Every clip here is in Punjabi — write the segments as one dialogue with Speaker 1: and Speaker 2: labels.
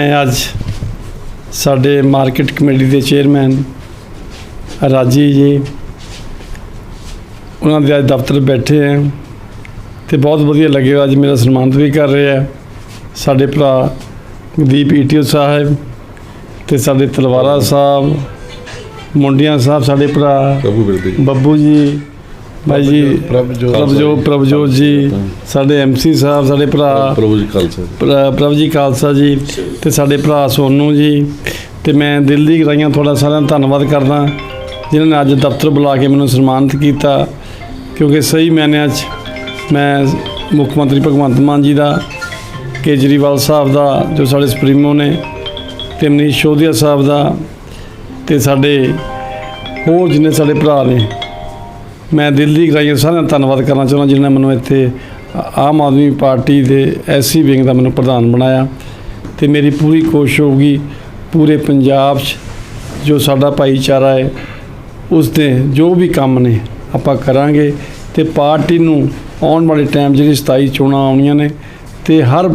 Speaker 1: ਮੈਂ ਅੱਜ ਸਾਡੇ ਮਾਰਕੀਟ ਕਮੇਟੀ ਦੇ ਚੇਅਰਮੈਨ ਰਾਜੀ ਜੀ ਉਹਨਾਂ ਦੇ ਅੱਜ ਦਫ਼ਤਰ ਬੈਠੇ ਆ ਤੇ ਬਹੁਤ ਵਧੀਆ ਲੱਗਿਆ ਅੱਜ ਮੇਰਾ ਸਨਮਾਨਿਤ ਵੀ ਕਰ ਰਹੇ ਆ। ਸਾਡੇ ਭਰਾ ਦੀਪ ਈਟੀਓ ਸਾਹਿਬ ਤੇ ਸਾਡੇ ਤਲਵਾਰਾ ਸਾਹਿਬ ਮੁੰਡਿਆਂ ਸਾਹਿਬ ਸਾਡੇ ਭਰਾ ਬੱਬੂ ਜੀ ਭਾਈ ਜੀ
Speaker 2: ਪ੍ਰਭਜੋਤ
Speaker 1: ਪ੍ਰਭਜੋਤ ਪ੍ਰਭਜੋਤ ਜੀ। ਸਾਡੇ ਐਮਸੀ ਸਾਹਿਬ ਸਾਡੇ ਭਰਾ
Speaker 2: ਪ੍ਰਭੂ ਜੀ ਖਾਲਸਾ
Speaker 1: ਪ੍ਰ- ਪ੍ਰਭ ਜੀ ਖਾਲਸਾ ਜੀ ਤੇ ਸਾਡੇ ਭਰਾ ਸੋਨੂ ਜੀ। ਤੇ ਮੈਂ ਦਿਲ ਦੀ ਗਰਾਈਆਂ ਤੁਹਾਡਾ ਸਾਰਿਆਂ ਦਾ ਧੰਨਵਾਦ ਕਰਦਾ ਜਿਨ੍ਹਾਂ ਨੇ ਅੱਜ ਦਫ਼ਤਰ ਬੁਲਾ ਕੇ ਮੈਨੂੰ ਸਨਮਾਨਿਤ ਕੀਤਾ ਕਿਉਂਕਿ ਸਹੀ ਮਾਇਨਿਆਂ 'ਚ ਮੈਂ ਮੁੱਖ ਮੰਤਰੀ ਭਗਵੰਤ ਮਾਨ ਜੀ ਦਾ ਕੇਜਰੀਵਾਲ ਸਾਹਿਬ ਦਾ ਜੋ ਸਾਡੇ ਸੁਪਰੀਮੋ ਨੇ ਤੇ ਮਨੀਸ਼ ਸ਼ੋਧਿਆ ਸਾਹਿਬ ਦਾ ਤੇ ਸਾਡੇ ਹੋਰ ਜਿੰਨੇ ਸਾਡੇ ਭਰਾ ਨੇ ਮੈਂ ਦਿਲ ਦੀ ਗਰਾਈਆਂ ਸਾਰਿਆਂ ਦਾ ਧੰਨਵਾਦ ਕਰਨਾ ਚਾਹੁੰਦਾ ਜਿਨ੍ਹਾਂ ਨੇ ਮੈਨੂੰ ਇੱਥੇ ਆਮ ਆਦਮੀ ਪਾਰਟੀ ਦੇ ਐਸਸੀ ਵਿੰਗ ਦਾ ਮੈਨੂੰ ਪ੍ਰਧਾਨ ਬਣਾਇਆ ਤੇ ਮੇਰੀ ਪੂਰੀ ਕੋਸ਼ਿਸ਼ ਹੋਊਗੀ ਪੂਰੇ ਪੰਜਾਬ 'ਚ ਜੋ ਸਾਡਾ ਭਾਈਚਾਰਾ ਹੈ, ਉਸ ਦੇ ਜੋ ਵੀ ਕੰਮ ਨੇ ਆਪਾਂ ਕਰਾਂਗੇ ਤੇ ਪਾਰਟੀ ਨੂੰ ਆਉਣ ਵਾਲੇ ਟਾਈਮ ਜਿਹੜੀ 27 ਚੋਣਾਂ ਆਉਣੀਆਂ ਨੇ ਤੇ ਹਰ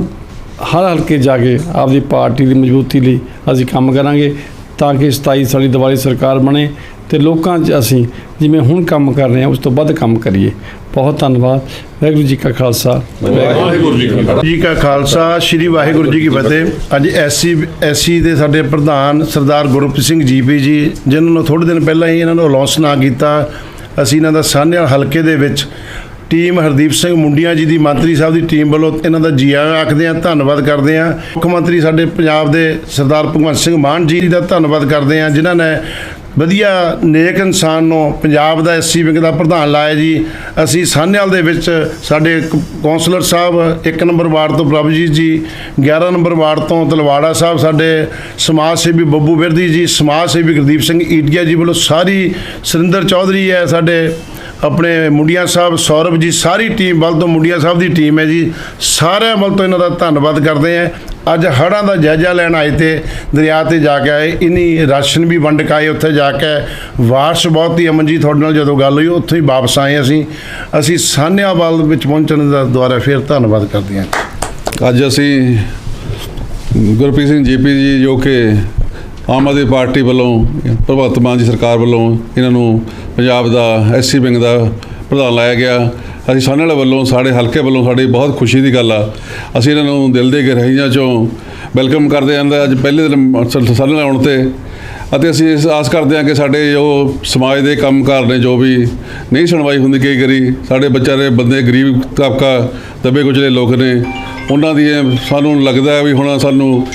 Speaker 1: ਹਰ ਹਲਕੇ ਜਾ ਕੇ ਆਪਦੀ ਪਾਰਟੀ ਦੀ ਮਜ਼ਬੂਤੀ ਲਈ ਅਸੀਂ ਕੰਮ ਕਰਾਂਗੇ ਤਾਂ ਕਿ 27 ਸਾਲੀ ਦੀਵਾਲੀ ਸਰਕਾਰ ਬਣੇ ਤੇ ਲੋਕਾਂ 'ਚ ਅਸੀਂ ਜਿਵੇਂ ਹੁਣ ਕੰਮ ਕਰ ਰਹੇ ਹਾਂ ਉਸ ਤੋਂ ਵੱਧ ਕੰਮ ਕਰੀਏ। ਬਹੁਤ ਧੰਨਵਾਦ। ਵਾਹਿਗੁਰੂ ਜੀ ਕਾ ਖਾਲਸਾ।
Speaker 2: ਵਾਹਿਗੁਰੂ ਜੀ ਕੀ ਫਤਿਹ।
Speaker 3: ਜੀ ਕਾ ਖਾਲਸਾ ਸ੍ਰੀ ਵਾਹਿਗੁਰੂ ਜੀ ਕੀ ਫਤਿਹ। ਅੱਜ ਐਸਸੀ ਐਸਸੀ ਦੇ ਸਾਡੇ ਪ੍ਰਧਾਨ ਸਰਦਾਰ ਗੁਰਪ੍ਰੀਤ ਸਿੰਘ ਜੀਪੀ ਜੀ ਜਿਨ੍ਹਾਂ ਨੂੰ ਥੋੜੇ ਦਿਨ ਪਹਿਲਾਂ ਹੀ ਇਹਨਾਂ ਨੂੰ ਅਲਾਉਂਸ ਨਾ ਕੀਤਾ ਅਸੀਂ ਇਹਨਾਂ ਦਾ ਸਾਹਨੇਵਾਲ ਹਲਕੇ ਦੇ ਵਿੱਚ ਟੀਮ ਹਰਦੀਪ ਸਿੰਘ ਮੁੰਡੀਆਂ ਜੀ ਦੀ ਮੰਤਰੀ ਸਾਹਿਬ ਦੀ ਟੀਮ ਵੱਲੋਂ ਇਹਨਾਂ ਦਾ ਜੀ ਆਇਆਂ ਆਖਦੇ ਆ ਧੰਨਵਾਦ ਕਰਦੇ ਆ ਮੁੱਖ ਮੰਤਰੀ ਸਾਡੇ ਪੰਜਾਬ ਦੇ ਸਰਦਾਰ ਭਗਵੰਤ ਸਿੰਘ ਮਾਨ ਜੀ ਦਾ ਧੰਨਵਾਦ ਕਰਦੇ ਆ ਜਿਨ੍ਹਾਂ ਨੇ ਵਧੀਆ ਨੇਕ ਇਨਸਾਨ ਨੂੰ ਪੰਜਾਬ ਦਾ ਐਸਸੀ ਵਿੰਗ ਦਾ ਪ੍ਰਧਾਨ ਲਾਇਆ ਜੀ। ਅਸੀਂ ਸਾਹਨੇਵਾਲ ਦੇ ਵਿੱਚ ਸਾਡੇ ਕ- ਕੌਂਸਲਰ ਸਾਹਿਬ, ਇੱਕ ਨੰਬਰ ਵਾਰਡ ਤੋਂ ਪ੍ਰਭਜੀਤ ਜੀ 11 ਨੰਬਰ ਵਾਰਡ ਤੋਂ ਤਲਵਾੜਾ ਸਾਹਿਬ, ਸਾਡੇ ਸਮਾਜ ਸੇਵੀ ਬੱਬੂ ਬਿਰਦੀ ਜੀ, ਸਮਾਜ ਸੇਵੀ ਗੁਰਦੀਪ ਸਿੰਘ ਈਟੀਆ ਜੀ ਵੱਲੋਂ ਸਾਰੀ ਸੁਰਿੰਦਰ ਚੌਧਰੀ ਹੈ, ਸਾਡੇ ਆਪਣੇ ਮੁੰਡੀਆਂ ਸਾਹਿਬ, ਸੌਰਵ ਜੀ, ਸਾਰੀ ਟੀਮ ਵੱਲ ਤੋਂ ਮੁੰਡੀਆਂ ਸਾਹਿਬ ਦੀ ਟੀਮ ਹੈ ਜੀ। ਸਾਰਿਆਂ ਵੱਲ ਤੋਂ ਇਹਨਾਂ ਦਾ ਧੰਨਵਾਦ ਕਰਦੇ ਆ ਅੱਜ ਹੜ੍ਹਾਂ ਦਾ ਜਾਇਜ਼ਾ ਲੈਣ ਆਏ ਤੇ ਦਰਿਆ ਤੇ ਜਾ ਕੇ ਆਏ। ਇਨੀ ਰਾਸ਼ਨ ਵੀ ਵੰਡ ਕੇ ਆਏ, ਉੱਥੇ ਜਾ ਕੇ ਵਾਰਸ਼ ਬਹੁਤ ਹੀ ਅਮਨ ਜੀ ਤੁਹਾਡੇ ਨਾਲ ਜਦੋਂ ਗੱਲ ਹੋਈ, ਉੱਥੇ ਹੀ ਵਾਪਸ ਆਏ ਅਸੀਂ। ਅਸੀਂ ਸਾਨਿਆਵਾਲ ਵਿੱਚ ਪਹੁੰਚਣ ਦਾ ਦੁਆਰਾ ਫਿਰ ਧੰਨਵਾਦ ਕਰਦੇ ਹਾਂ।
Speaker 2: ਅੱਜ ਅਸੀਂ ਗੁਰਪ੍ਰੀਤ ਸਿੰਘ ਜੀਪੀ ਜੀ, ਜੋ ਕਿ ਆਮ ਆਦਮੀ ਪਾਰਟੀ ਵੱਲੋਂ, ਭਗਵੰਤ ਮਾਨ ਜੀ ਸਰਕਾਰ ਵੱਲੋਂ ਇਹਨਾਂ ਨੂੰ ਪੰਜਾਬ ਦਾ ਐਸਸੀ ਵਿੰਗ ਦਾ ਪ੍ਰਧਾਨ ਲਾਇਆ ਗਿਆ। ਅਸੀਂ ਸਾਹਨੇਵਾਲ ਵੱਲੋਂ ਸਾਡੇ ਹਲਕੇ ਵੱਲੋਂ ਸਾਡੀ ਬਹੁਤ ਖੁਸ਼ੀ ਦੀ ਗੱਲ ਆ। ਅਸੀਂ ਇਹਨਾਂ ਨੂੰ ਦਿਲ ਦੇ ਗਹਿਰਾਈਆਂ ਚੋਂ ਵੈਲਕਮ ਕਰਦੇ ਹਾਂ ਅੱਜ ਪਹਿਲੇ ਦਿਨ ਸਾਹਨੇਵਾਲ ਆਉਣ ਤੇ। ਅਤੇ ਅਸੀਂ ਇਸ ਆਸ ਕਰਦੇ ਹਾਂ ਕਿ ਸਾਡੇ ਜੋ ਸਮਾਜ ਦੇ ਕੰਮਕਾਰ ਨੇ ਜੋ ਵੀ ਨਹੀਂ ਸੁਣਵਾਈ ਹੁੰਦੀ ਕਈ ਵਾਰੀ, ਸਾਡੇ ਵਿਚਾਰੇ ਬੰਦੇ ਗਰੀਬ ਤਬਕਾ, ਦਬੇ ਕੁਚਲੇ ਲੋਕ ਨੇ, ਉਹਨਾਂ ਦੀ ਸਾਨੂੰ ਲੱਗਦਾ ਵੀ ਹੁਣ ਸਾਨੂੰ